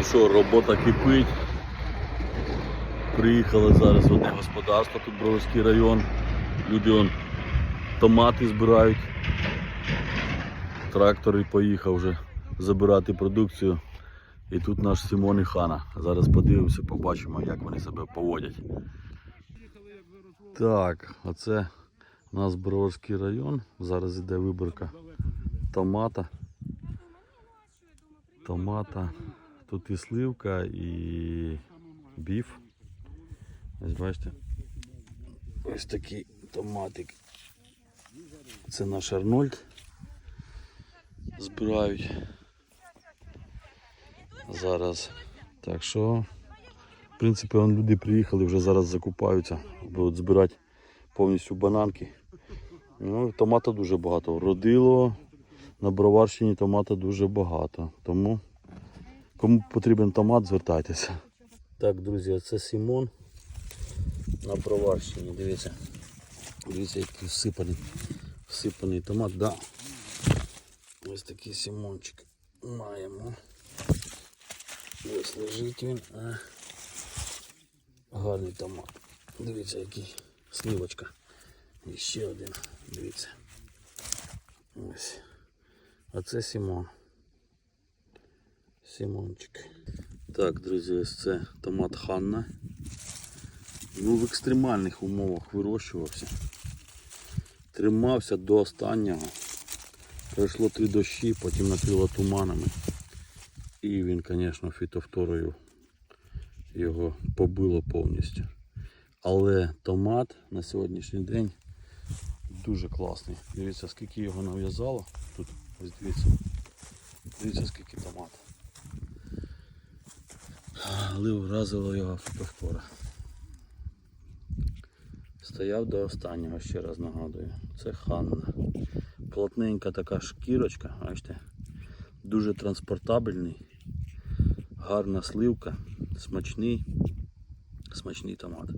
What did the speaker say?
Ну що, робота кипить. Приїхали зараз в одне господарство, тут Броварський район. Люди он томати збирають. Трактор і поїхав вже забирати продукцію. І тут наш Симон і Хана. Зараз подивимося, побачимо, як вони себе поводять. Так, оце у нас Броварський район. Зараз іде виборка томата. Томата. Тут і сливка, і біф. Ось бачите. Ось такий томатик. Це наш Арнольд. Збирають. Зараз. Так що, в принципі, вон люди приїхали, вже зараз закупаються, будуть збирати повністю бананки. Ну, томата дуже багато. Родило на Броварщині томата дуже багато. Тому кому потрібен томат, звертайтеся. Так, друзі, це Сімон на Броварщині. Дивіться. Дивіться, який всипаний, всипаний томат. Да. Ось такий Сімончик маємо. Ось лежить він. А. Гарний томат. Дивіться, який сливочка. І ще один. Дивіться. Ось. А це Сімон. Сімончик. Так, друзі, ось це томат Ханна. Ну, в екстремальних умовах вирощувався. Тримався до останнього. Пройшло три дощі, потім накрило туманами. І він, звісно, фітофторою його побило повністю. Але томат на сьогоднішній день дуже класний. Дивіться, скільки його нав'язало. Тут ось дивіться. Дивіться, скільки томат. Але вразило його фотоспора. Стояв до останнього, ще раз нагадую. Це Ханна. Плотненька така шкірочка, бачите, дуже транспортабельний, гарна сливка, смачний, смачний томат.